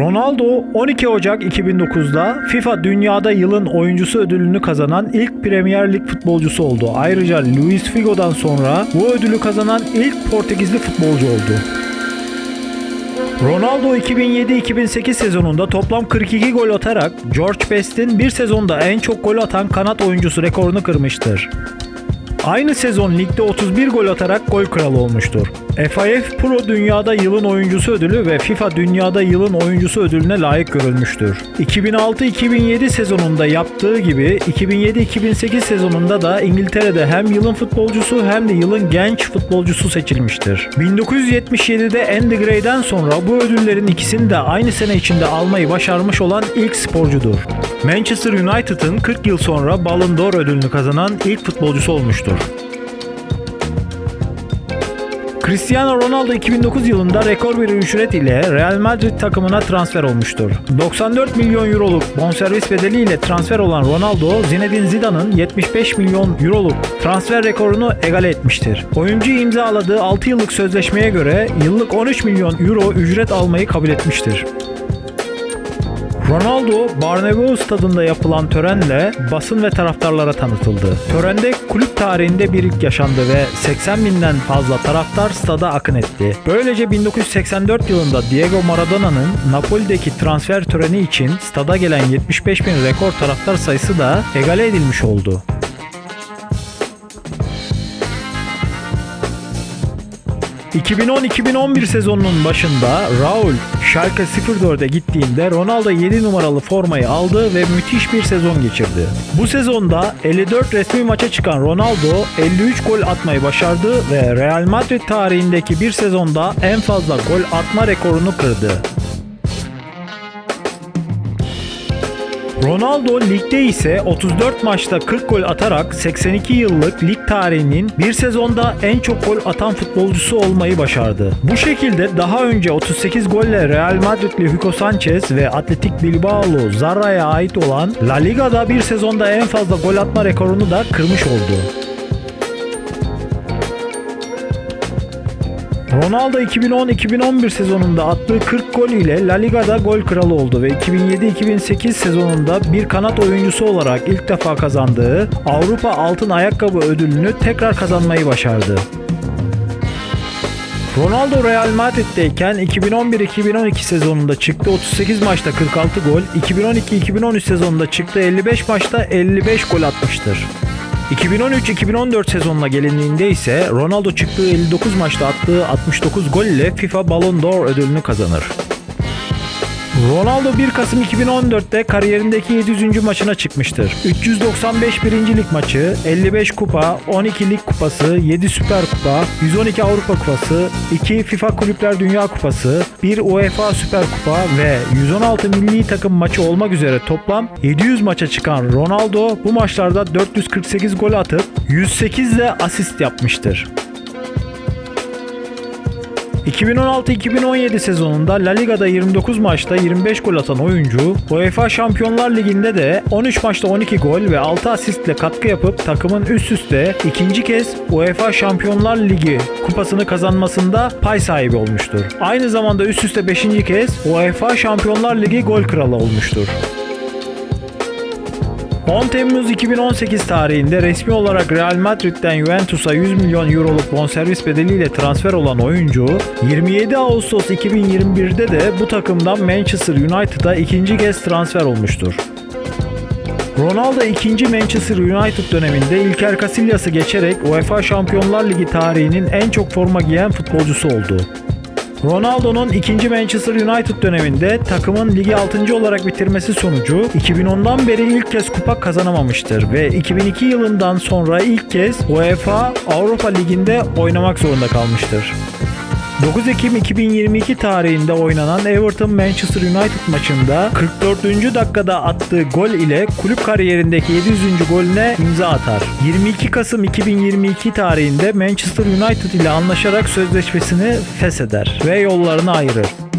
Ronaldo 12 Ocak 2009'da FIFA Dünyada Yılın Oyuncusu ödülünü kazanan ilk Premier Lig futbolcusu oldu. Ayrıca Luis Figo'dan sonra bu ödülü kazanan ilk Portekizli futbolcu oldu. Ronaldo 2007-2008 sezonunda toplam 42 gol atarak George Best'in bir sezonda en çok gol atan kanat oyuncusu rekorunu kırmıştır. Aynı sezon ligde 31 gol atarak gol kralı olmuştur. FIF Pro Dünyada Yılın Oyuncusu ödülü ve FIFA Dünyada Yılın Oyuncusu ödülüne layık görülmüştür. 2006-2007 sezonunda yaptığı gibi 2007-2008 sezonunda da İngiltere'de hem yılın futbolcusu hem de yılın genç futbolcusu seçilmiştir. 1977'de Andy Gray'den sonra bu ödüllerin ikisini de aynı sene içinde almayı başarmış olan ilk sporcudur. Manchester United'ın 40 yıl sonra Ballon d'Or ödülünü kazanan ilk futbolcusu olmuştur. Cristiano Ronaldo 2009 yılında rekor bir ücret ile Real Madrid takımına transfer olmuştur. 94 milyon euroluk bonservis bedeliyle transfer olan Ronaldo, Zinedine Zidane'ın 75 milyon euroluk transfer rekorunu egale etmiştir. Oyuncu imzaladığı 6 yıllık sözleşmeye göre yıllık 13 milyon euro ücret almayı kabul etmiştir. Ronaldo, Barnabeu stadında yapılan törenle basın ve taraftarlara tanıtıldı. Törende kulüp tarihinde bir ilk yaşandı ve 80 binden fazla taraftar stada akın etti. Böylece 1984 yılında Diego Maradona'nın Napoli'deki transfer töreni için stada gelen 75 bin rekor taraftar sayısı da egale edilmiş oldu. 2010-2011 sezonunun başında Raul Schalke 04'e gittiğinde Ronaldo 7 numaralı formayı aldı ve müthiş bir sezon geçirdi. Bu sezonda 54 resmi maça çıkan Ronaldo 53 gol atmayı başardı ve Real Madrid tarihindeki bir sezonda en fazla gol atma rekorunu kırdı. Ronaldo ligde ise 34 maçta 40 gol atarak 82 yıllık lig tarihinin bir sezonda en çok gol atan futbolcusu olmayı başardı. Bu şekilde daha önce 38 golle Real Madridli Hugo Sanchez ve Atletik Bilbao'lu Zarra'ya ait olan La Liga'da bir sezonda en fazla gol atma rekorunu da kırmış oldu. Ronaldo 2010-2011 sezonunda attığı 40 gol ile La Liga'da gol kralı oldu ve 2007-2008 sezonunda bir kanat oyuncusu olarak ilk defa kazandığı Avrupa Altın Ayakkabı ödülünü tekrar kazanmayı başardı. Ronaldo Real Madrid'deyken 2011-2012 sezonunda çıktı 38 maçta 46 gol, 2012-2013 sezonunda çıktı 55 maçta 55 gol atmıştır. 2013-2014 sezonuna gelindiğinde ise Ronaldo çıktığı 59 maçta attığı 69 gol ile FIFA Ballon d'Or ödülünü kazanır. Ronaldo 1 Kasım 2014'te kariyerindeki 700. maçına çıkmıştır. 395 birincilik maçı, 55 kupa, 12 lig kupası, 7 süper kupa, 112 Avrupa kupası, 2 FIFA Kulüpler Dünya Kupası, 1 UEFA Süper Kupa ve 116 milli takım maçı olmak üzere toplam 700 maça çıkan Ronaldo bu maçlarda 448 gol atıp 108 de asist yapmıştır. 2016-2017 sezonunda La Liga'da 29 maçta 25 gol atan oyuncu, UEFA Şampiyonlar Ligi'nde de 13 maçta 12 gol ve 6 asistle katkı yapıp takımın üst üste ikinci kez UEFA Şampiyonlar Ligi kupasını kazanmasında pay sahibi olmuştur. Aynı zamanda üst üste 5. kez UEFA Şampiyonlar Ligi gol kralı olmuştur. 10 Temmuz 2018 tarihinde resmi olarak Real Madrid'den Juventus'a 100 milyon euroluk bonservis bedeliyle transfer olan oyuncu, 27 Ağustos 2021'de de bu takımdan Manchester United'a ikinci kez transfer olmuştur. Ronaldo 2. Manchester United döneminde İlker Casillas'ı geçerek UEFA Şampiyonlar Ligi tarihinin en çok forma giyen futbolcusu oldu. Ronaldo'nun 2. Manchester United döneminde takımın ligi 6. olarak bitirmesi sonucu 2010'dan beri ilk kez kupa kazanamamıştır ve 2002 yılından sonra ilk kez UEFA Avrupa Ligi'nde oynamak zorunda kalmıştır. 9 Ekim 2022 tarihinde oynanan Everton Manchester United maçında 44. dakikada attığı gol ile kulüp kariyerindeki 700. golüne imza atar. 22 Kasım 2022 tarihinde Manchester United ile anlaşarak sözleşmesini fesheder ve yollarını ayırır.